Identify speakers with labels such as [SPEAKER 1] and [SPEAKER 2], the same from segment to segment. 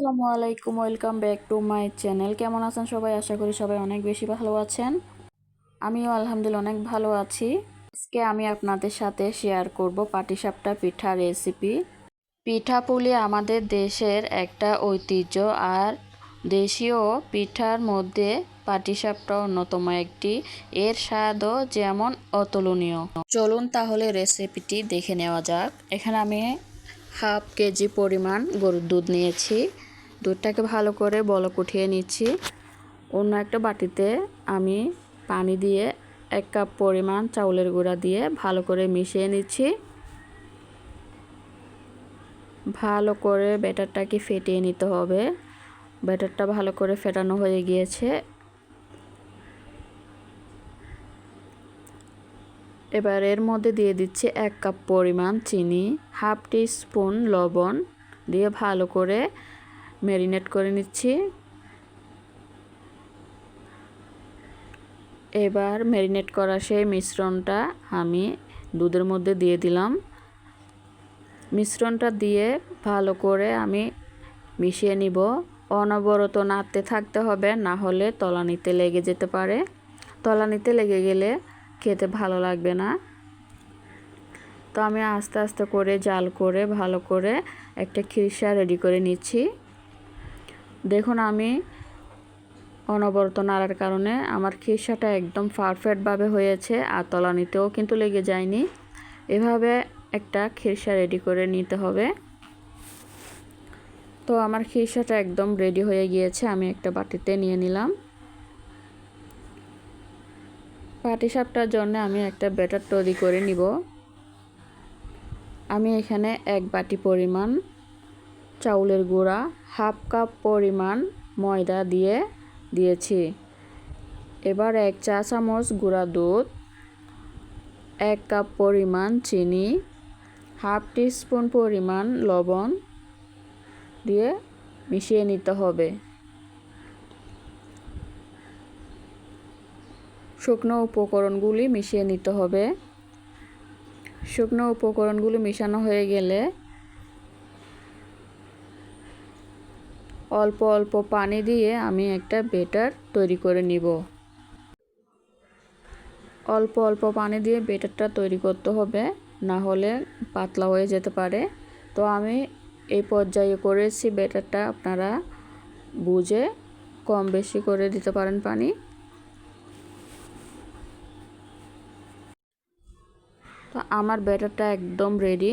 [SPEAKER 1] আসসালামু আলাইকুম, welcome back to my channel. কেমন আছেন সবাই? আশা করি সবাই অনেক বেশি ভালো আছেন। আমিও আলহামদুলিল্লাহ অনেক ভালো আছি। আজকে আমি আপনাদের সাথে শেয়ার করব পাটিসাপটা পিঠা রেসিপি পিঠা পুলি আমাদের দেশের একটা ঐতিহ্য, আর দেশীয় পিঠার মধ্যে পাটিসাপটা অন্যতম একটি। এর স্বাদও যেমন অতুলনীয়। চলুন তাহলে রেসিপিটি দেখে নেওয়া যাক। এখানে আমি হাফ কেজি পরিমাণ গরুর দুধ নিয়েছি। দুধটাকে ভালো করে বলক উঠিয়ে নিচ্ছি। অন্য একটা বাটিতে আমি পানি দিয়ে এক কাপ পরিমাণ চাউলের গুঁড়া দিয়ে ভালো করে মিশিয়ে নিচ্ছি। ভালো করে ব্যাটারটাকে ফেটিয়ে নিতে হবে। ব্যাটারটা ভালো করে ফেটানো হয়ে গিয়েছে। এবার এর মধ্যে দিয়ে দিচ্ছি এক কাপ পরিমাণ চিনি, হাফ টি স্পুন লবণ দিয়ে ভালো করে ম্যারিনেট করে নিচ্ছি। এবার ম্যারিনেট করা সেই মিশ্রণটা আমি দুধের মধ্যে দিয়ে দিলাম। মিশ্রণটা দিয়ে ভালো করে আমি মিশিয়ে নিব। অনবরত নাড়তে থাকতে হবে, না হলে তলানিতে লেগে যেতে পারে। তলানিতে লেগে গেলে খেতে ভালো লাগবে না। তো আমি আস্তে আস্তে করে জাল করে ভালো করে একটা খিরসা রেডি করে নিচ্ছি। দেখুন, আমি অনবরত নাড়ার কারণে আমার খিরসাটা একদম পারফেক্টভাবে হয়েছে আর তলানিতেও কিন্তু লেগে যায়নি। এভাবে একটা খিরসা রেডি করে নিতে হবে। তো আমার খিরসাটা একদম রেডি হয়ে গিয়েছে, আমি একটা বাটিতে নিয়ে নিলাম। পাটিসাপটার জন্য আমি একটা ব্যাটার তৈরি করে নিব। আমি এখানে এক বাটি পরিমাণ চাউলের গুঁড়া হাফ কাপ পরিমাণ ময়দা দিয়ে দিয়েছি। এবার এক চা চামচ গুঁড়া দুধ, এক কাপ পরিমাণ চিনি, হাফ টিস্পুন পরিমাণ লবণ দিয়ে মিশিয়ে নিতে হবে। শুকনো উপকরণগুলি মিশিয়ে নিতে হবে। শুকনো উপকরণগুলি মিশানো হয়ে গেলে অল্প অল্প পানি দিয়ে আমি একটা বেটার তৈরি করে নিব। অল্প অল্প পানি দিয়ে বেটারটা তৈরি করতে হবে, না হলে পাতলা হয়ে যেতে পারে। তো আমি এই পর্যায়ে করেছি বেটারটা, আপনারা বুঝে কম বেশি করে দিতে পারেন পানি। তো আমার ব্যাটারটা একদম রেডি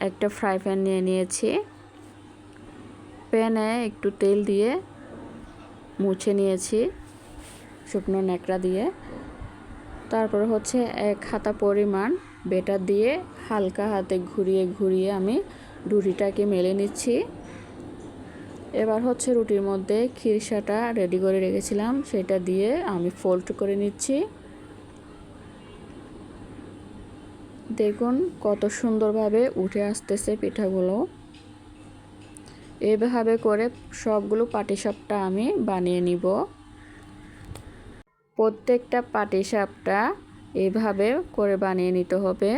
[SPEAKER 1] একটা ফ্রাই প্যান নিয়ে নিয়েছি। প্যানে একটু তেল দিয়ে মুছে নিয়েছি শুকনো ন্যাকড়া দিয়ে। তারপর হচ্ছে এক হাতা পরিমাণ বেটার দিয়ে হালকা হাতে ঘুরিয়ে ঘুরিয়ে আমি রুটিটাকে মেলে নিচ্ছি। এবার হচ্ছে রুটির মধ্যে খিরসাটা রেডি করে রেখেছিলাম, সেটা দিয়ে আমি ফোল্ড করে নিচ্ছি। দেখুন কত সুন্দরভাবে উঠে আসতেছে পিঠাগুলো। এভাবে করে সবগুলো পাটিসাপটা আমি বানিয়ে নিব। প্রত্যেকটা পাটিসাপটা এভাবে করে বানিয়ে নিতে হবে।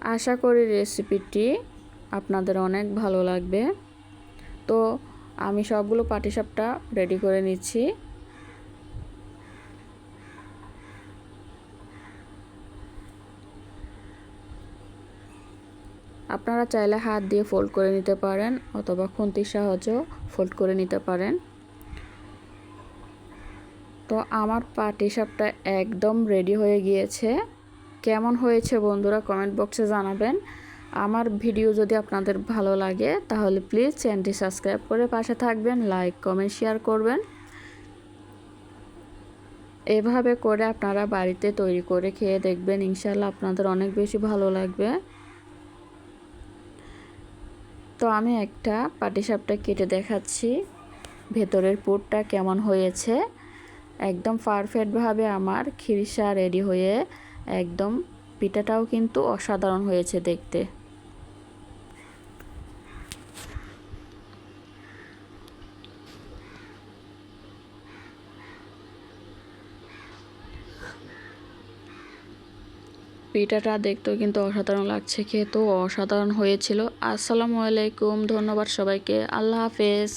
[SPEAKER 1] আশা করি রেসিপিটি আপনাদের অনেক ভালো লাগবে। তো আমি সবগুলো পাটিসাপটা রেডি করে নিচ্ছি। আপনারা চাইলে হাত দিয়ে ফোল্ড করে নিতে পারেন অথবা খুন্তির সাহায্যেও ফোল্ড করে নিতে পারেন। তো আমার পাটি সাপটা একদম রেডি হয়ে গিয়েছে। কেমন হয়েছে বন্ধুরা কমেন্ট বক্সে জানাবেন। আমার ভিডিও যদি আপনাদের ভালো লাগে তাহলে প্লিজ চ্যানেলটি সাবস্ক্রাইব করে পাশে থাকবেন লাইক কমেন্ট শেয়ার করবেন। এভাবে করে আপনারা বাড়িতে তৈরি করে খেয়ে দেখবেন ইনশাল্লাহ আপনাদের অনেক বেশি ভালো লাগবে। তো আমি একটা পাটিসাপটা কেটে দেখাচ্ছি। ভেতরের পুরটা কেমন হয়েছে? একদম পারফেক্টভাবে আমার খিরসা রেডি হয়ে একদম পিঠাটাও কিন্তু অসাধারণ হয়েছে দেখতে। পিঠাটা দেখতেও কিন্তু অসাধারণ লাগছে খেতেও অসাধারণ হয়েছিল। আসসালামু আলাইকুম ধন্যবাদ সবাইকে। আল্লাহ হাফেজ।